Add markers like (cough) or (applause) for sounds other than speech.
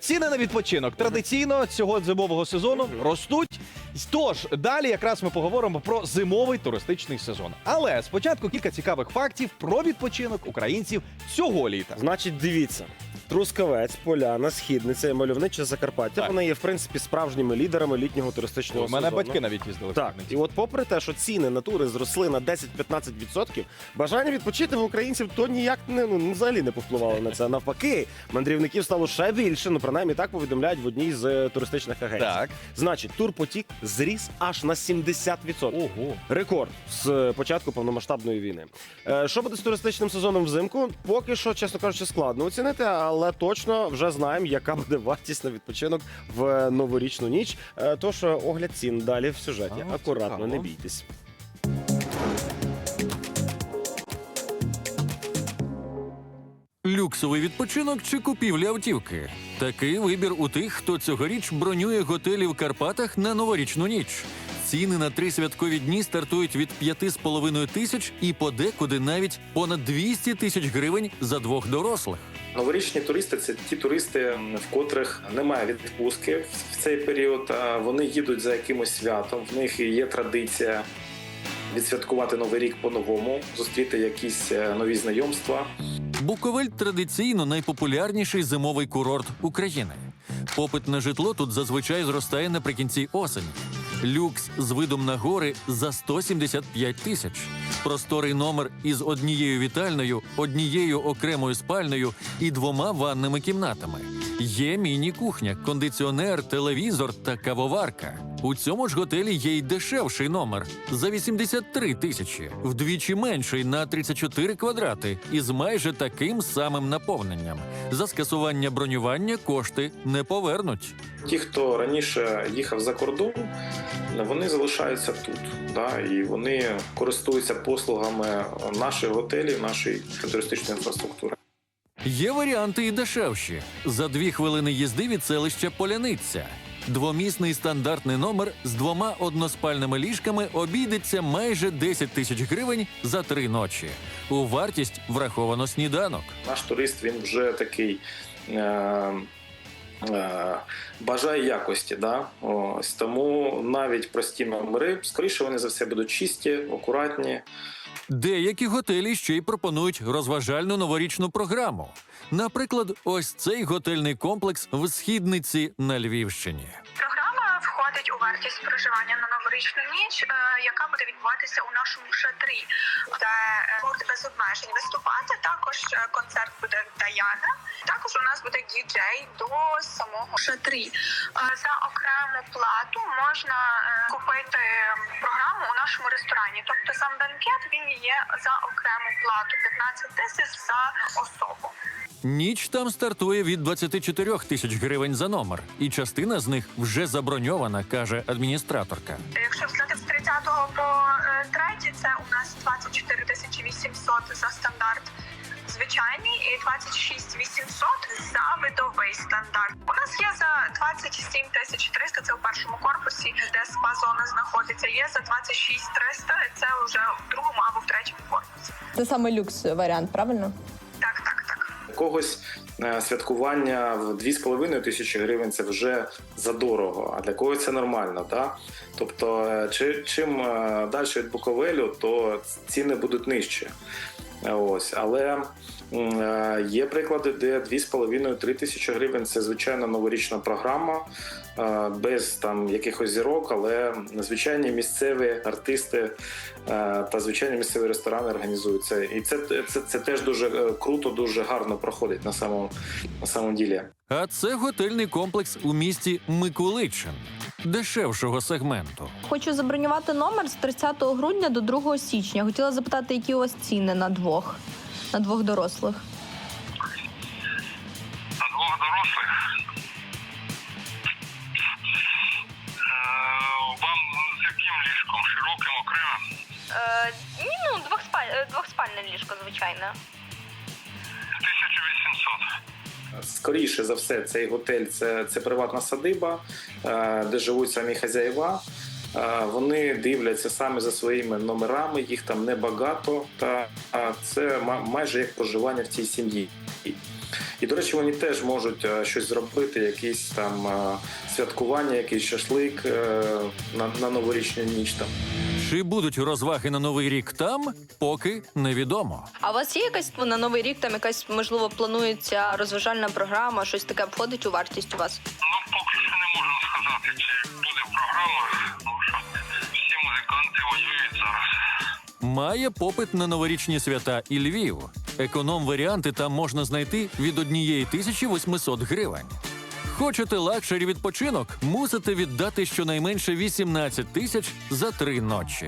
Ціни на відпочинок традиційно цього зимового сезону ростуть. Тож далі якраз ми поговоримо про зимовий туристичний сезон. Але спочатку кілька цікавих фактів про відпочинок українців цього літа. Значить, дивіться. Трускавець, Поляна, Східниця і мальовниче Закарпаття. Так. Вони є в принципі справжніми лідерами літнього туристичного У мене сезону. батьки навіть їздили в Так, і от попри те, що ціни на тури зросли на 10-15%, бажання відпочити в українців то ніяк не ну взагалі не повпливало на це. (laughs) Навпаки, мандрівників стало ще більше. Ну принаймні так повідомляють в одній з е, туристичних агенцій. Так. Значить, турпотік зріс аж на 70%. Ого. Рекорд з е, початку повномасштабної війни. Е, Що буде з туристичним сезоном взимку? Поки що, чесно кажучи, складно оцінити, але точно вже знаємо, яка буде вартість на відпочинок в новорічну ніч. Е, Тож е, огляд цін далі в сюжеті. А, Акуратно, цікаво. не бійтесь. Люксовий відпочинок чи купівля автівки. Такий вибір у тих, хто цьогоріч бронює готелі в Карпатах на новорічну ніч. Ціни на три святкові дні стартують від 5,5 тисяч і подекуди навіть понад 200 тисяч гривень за двох дорослих. Новорічні туристи це ті туристи, в котрих немає відпустки в цей період. Вони їдуть за якимось святом. В них є традиція відсвяткувати новий рік по-новому, зустріти якісь е, нові знайомства. Буковель традиційно найпопулярніший зимовий курорт України. Попит на житло тут зазвичай зростає наприкінці осені. Люкс з видом на гори за 175 тисяч. Просторий номер із однією вітальною, однією окремою спальнею і двома ванними кімнатами. Є міні-кухня, кондиціонер, телевізор та кавоварка. У цьому ж готелі є й дешевший номер за 83 тисячі, вдвічі менший на 34 квадрати із майже таким самим наповненням. За скасування бронювання кошти не повернуть. Ті, хто раніше їхав за кордон, вони залишаються тут. Да, і вони користуються послугами наших готелів, нашої туристичної інфраструктури. Є варіанти і дешевші. За дві хвилини їзди від селища Поляниця. Двомісний стандартний номер з двома односпальними ліжками обійдеться майже 10 тисяч гривень за три ночі. У вартість враховано сніданок. Наш турист він вже такий. Е- е, Бажає якості, да? Ось тому навіть прості номери, скоріше вони за все будуть чисті, акуратні. Деякі готелі ще й пропонують розважальну новорічну програму. Наприклад, ось цей готельний комплекс в східниці на Львівщині. Входить у вартість проживання на новорічну ніч, е, яка буде відбуватися у нашому шатрі, де е, без обмежень виступати. Також е, концерт буде Даяна. Також у нас буде діджей до самого шатрі. Е, За окрему плату можна купити програму у нашому ресторані. Тобто сам банкет він є за окрему плату 15 тисяч за особу. Ніч там стартує від 24 тисяч гривень за номер, і частина з них вже заброньована, каже адміністраторка. Якщо взяти з 30 по е, 3, це у нас 24 тисячі 800 за стандарт звичайний і 26 800 за видовий стандарт. У нас є за 27 тисяч 300, це у першому корпусі, де спа-зона знаходиться. Є за 26 300, це вже в другому або в третьому корпусі. Це саме люкс варіант, правильно? Когось е, святкування в 2,5 тисячі гривень це вже задорого, а для когось це нормально. Да? Тобто, е, чи, чим е, далі від Буковелю, то ціни будуть нижчі. Ось, але є приклади, де 2,5-3 тисячі гривень це звичайно новорічна програма, без там якихось зірок, але звичайні місцеві артисти та звичайні місцеві ресторани організуються. І це, це, це теж дуже е, круто, дуже гарно проходить на самому, на самому ділі. А це готельний комплекс у місті Миколичин, дешевшого сегменту. Хочу забронювати номер з 30 грудня до 2 січня. Хотіла запитати, які у вас ціни на двох, на двох дорослих. Звичайно. 1800. Скоріше за все, цей готель це, це приватна садиба, е, де живуть самі хазяїва. Е, Вони дивляться саме за своїми номерами, їх там небагато, та а це майже як проживання в цій сім'ї. І, до речі, вони теж можуть е, щось зробити, якісь там е, святкування, якийсь шашлик е, на, на новорічну ніч там. Чи будуть розваги на новий рік там, поки невідомо. А у вас є якась ну, на новий рік, там якась можливо планується розважальна програма, щось таке входить у вартість у вас? Ну, поки що не можу сказати, чи буде програма, тому що всі музиканти воюють зараз. Має попит на новорічні свята і Львів. Економ-варіанти там можна знайти від 1800 гривень. Хочете лакшері відпочинок? Мусите віддати щонайменше 18 тисяч за три ночі.